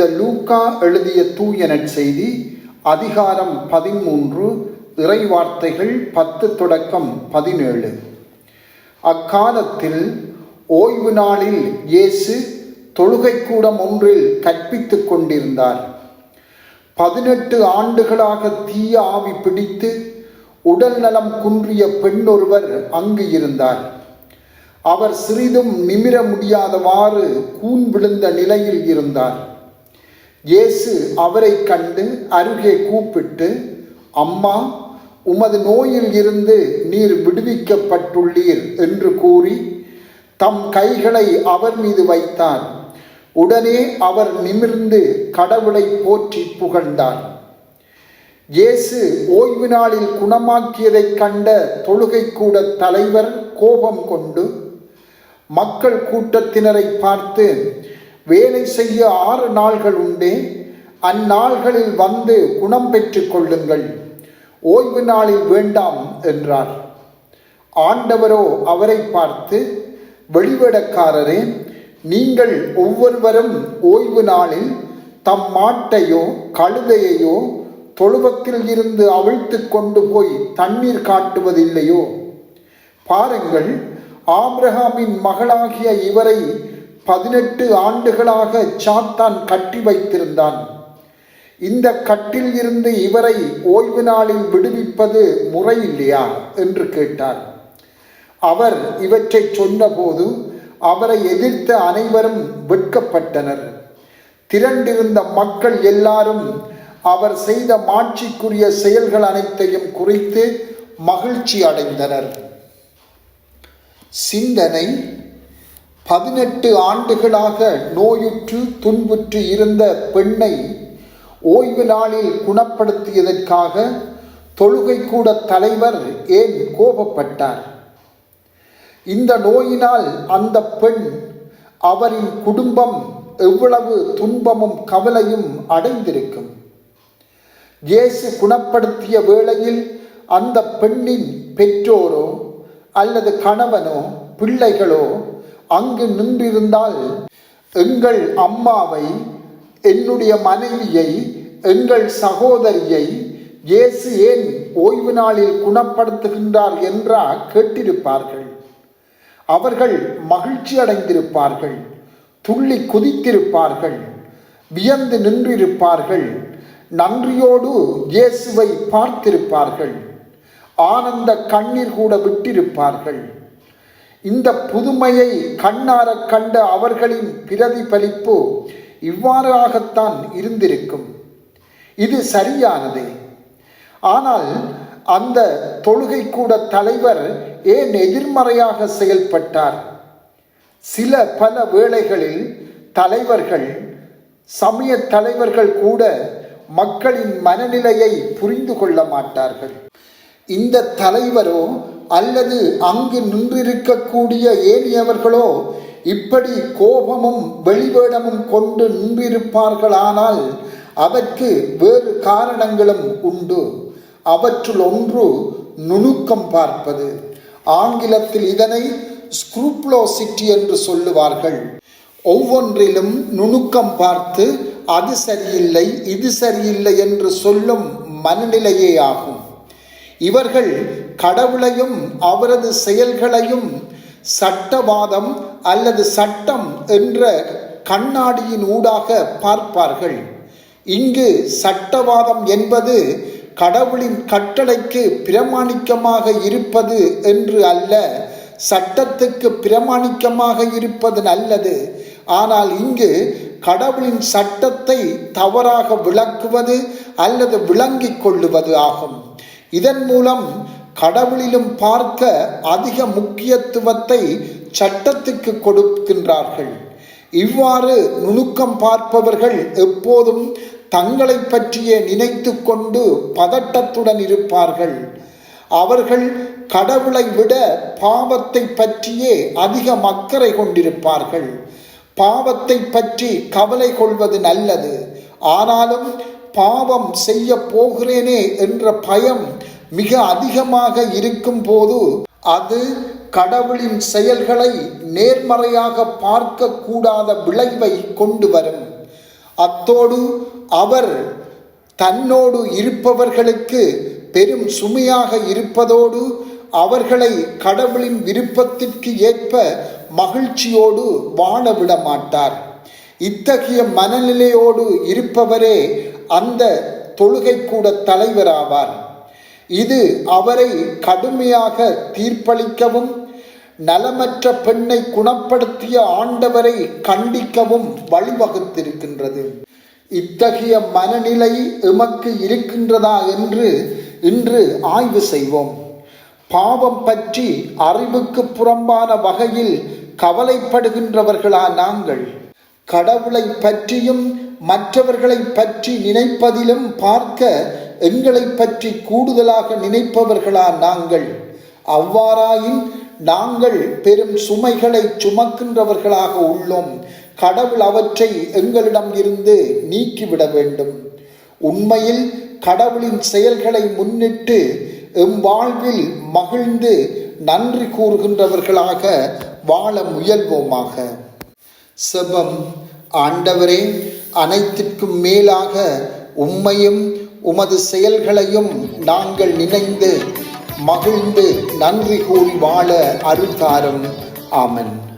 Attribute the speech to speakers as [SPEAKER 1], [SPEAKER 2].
[SPEAKER 1] இந்த லூக்கா எழுதிய தூய நற்செய்தி அதிகாரம் பதிமூன்று இறைவார்த்தைகள் பத்து தொடக்கம் பதினேழு. அக்காலத்தில் ஓய்வு நாளில் இயேசு தொழுகைக்கூடம் ஒன்றில் கற்பித்து கொண்டிருந்தார். பதினெட்டு ஆண்டுகளாக தீய ஆவி பிடித்து உடல் நலம் குன்றிய பெண்ணொருவர் அங்கு இருந்தார். அவர் சிறிதும் நிமிர முடியாதவாறு கூன் விழுந்த நிலையில் இருந்தார். இயேசு அவரை கண்டு அருகே கூப்பிட்டு அம்மா உமது நோயில் இருந்து நீர் விடுவிக்கப்பட்டுள்ளீர் என்று கூறி தம் கைகளை அவர் மீது வைத்தார். உடனே அவர் நிமிர்ந்து கடவுளை போற்றி புகழ்ந்தார். இயேசு ஓய்வு நாளில் குணமாக்கியதைக் கண்ட தொழுகை கூட தலைவர் கோபம் கொண்டு மக்கள் கூட்டத்தினரை பார்த்து வேலை செய்ய ஆறு நாள்கள் உண்டே அந்நாள்களில் வந்து குணம் பெற்று கொள்ளுங்கள் ஓய்வு நாளில் வேண்டாம் என்றார். ஆண்டவரோ அவரை பார்த்து வெளிவிடக்காரரே நீங்கள் ஒவ்வொருவரும் ஓய்வு நாளில் தம் மாட்டையோ கழுதையையோ தொழுவத்தில் இருந்து அவிழ்த்து கொண்டு போய் தண்ணீர் காட்டுவதில்லையோ? பாருங்கள் ஆப்ரஹாமின் மகளாகிய இவரை பதினெட்டு ஆண்டுகளாக சாத்தான் கட்டி வைத்திருந்தான். இந்த கட்டில் இருந்து இவரை ஓய்வு நாளில் விடுவிப்பது முறை இல்லையா? என்று கேட்டார். அவர் இவற்றை சொன்னபோது அவரை எதிர்த்த அனைவரும் வெட்கப்பட்டனர். திரண்டிருந்த மக்கள் எல்லாரும் அவர் செய்த மாட்சிக்குரிய செயல்கள் அனைத்தையும் குறித்து மகிழ்ச்சி அடைந்தனர். சிந்தனை பதினெட்டு ஆண்டுகளாக நோயுற்று துன்புற்று இருந்த பெண்ணை ஓய்வு நாளில் குணப்படுத்தியதற்காக தொழுகை கூட தலைவர் ஏன் கோபப்பட்டார்? இந்த நோயினால் அந்த பெண் அவரின் குடும்பம் எவ்வளவு துன்பமும் கவலையும் அடைந்திருக்கும். இயேசு குணப்படுத்திய வேளையில் அந்த பெண்ணின் பெற்றோரோ அல்லது கணவனோ பிள்ளைகளோ அங்கு நின்றிருந்தால் எங்கள் அம்மாவை என்னுடைய மனைவியை எங்கள் சகோதரியை இயேசு ஏன் ஓய்வு நாளில் குணப்படுத்துகின்றார் என்றா கேட்டிருப்பார்கள். அவர்கள் மகிழ்ச்சி அடைந்திருப்பார்கள் துள்ளி குதித்திருப்பார்கள் வியந்து நின்றிருப்பார்கள் நன்றியோடு இயேசுவை பார்த்திருப்பார்கள் ஆனந்த கண்ணீர் கூட விட்டிருப்பார்கள். இந்த புதுமையை கண்ணார கண்ட அவர்களின் பிரதிபலிப்பு இவ்வாறாகத்தான் இருந்திருக்கும். இது சரியானது. ஆனால் அந்த தொழுகை கூட தலைவர் ஏன் எதிர்மறையாக செயல்பட்டார்? சில பல வேளைகளில் தலைவர்கள் சமய தலைவர்கள் கூட மக்களின் மனநிலையை புரிந்து கொள்ள மாட்டார்கள். இந்த தலைவரோ அல்லது அங்கு நின்றிருக்கக்கூடிய ஏனியவர்களோ இப்படி கோபமும் வெளிவேடமும் கொண்டு நின்றிருப்பார்களானால் அதற்கு வேறு காரணங்களும் உண்டு. அவற்றுள் ஒன்று நுணுக்கம் பார்ப்பது. ஆங்கிலத்தில் இதனை ஸ்க்ரூப்ளோசிட்டி என்று சொல்லுவார்கள். ஒவ்வொன்றிலும் நுணுக்கம் பார்த்து அது சரியில்லை இது சரியில்லை என்று சொல்லும் மனநிலையே ஆகும். இவர்கள் கடவுளையும் அவரது செயல்களையும் சட்டவாதம் அல்லது சட்டம் என்ற கண்ணாடியின் ஊடாக பார்ப்பார்கள். இங்கு சட்டவாதம் என்பது கடவுளின் கட்டளைக்கு பிரமாணிக்கமாக இருப்பது என்று அல்ல சட்டத்துக்கு பிரமாணிக்கமாக இருப்பது நல்லது. ஆனால் இங்கு கடவுளின் சட்டத்தை தவறாக விளக்குவது அல்லது விளங்கிக் கொள்ளுவது ஆகும். இதன் மூலம் கடவுளிலும் பார்க்க அதிக முக்கியத்துவத்தை சட்டத்துக்கு கொடுக்கின்றார்கள். இவ்வாறு நுணுக்கம் பார்ப்பவர்கள் எப்போதும் தங்களை பற்றியே நினைத்து கொண்டு பதட்டத்துடன் இருப்பார்கள். அவர்கள் கடவுளை விட பாவத்தை பற்றியே அதிக அக்கறை கொண்டிருப்பார்கள். பாவத்தை பற்றி கவலை கொள்வது நல்லது. ஆனாலும் பாவம் செய்ய போகிறேனே என்ற பயம் மிக அதிகமாக இருக்கும் போது அது கடவுளின் செயல்களை நேர்மறையாக பார்க்கக்கூடாத விளைவை கொண்டு வரும். அத்தோடு அவர் தன்னோடு இருப்பவர்களுக்கு பெரும் சுமையாக இருப்பதோடு அவர்களை கடவுளின் விருப்பத்திற்கு ஏற்ப மகிழ்ச்சியோடு வாழ விட மாட்டார். இத்தகைய மனநிலையோடு இருப்பவரே அந்த தொழுகை கூட தலைவராவார். இது அவரை கடுமையாக தீர்ப்பளிக்கவும் நலமற்ற பெண்ணை குணப்படுத்திய ஆண்டவரை கண்டிக்கவும் வழிவகுத்திருக்கின்றது. இத்தகைய மனநிலை எமக்கு இருக்கின்றதா என்று இன்று ஆய்வு செய்வோம். பாவம் பற்றி அறிவுக்கு புறம்பான வகையில் கவலைப்படுகின்றவர்களா நாங்கள்? கடவுளை பற்றியும் மற்றவர்களை பற்றி நினைப்பதிலும் பார்க்க எங்களை பற்றி கூடுதலாக நினைப்பவர்களா நாங்கள்? அவ்வாறாயின் நாங்கள் பெரும் சுமைகளை சுமக்கின்றவர்களாக உள்ளோம். கடவுள் அவற்றை எங்களிடம் இருந்து நீக்கிவிட வேண்டும். உண்மையில் கடவுளின் செயல்களை முன்னிட்டு எம் வாழ்வில் மகிழ்ந்து நன்றி கூறுகின்றவர்களாக வாழ முயல்வோமாக. செபம் ஆண்டவரே அனைத்திற்கும் மேலாக உம்மையும் உமது செயல்களையும் நாங்கள் நினைந்து மகிழ்ந்து நன்றி கூறி வாழ அருள்தாரும். ஆமன்.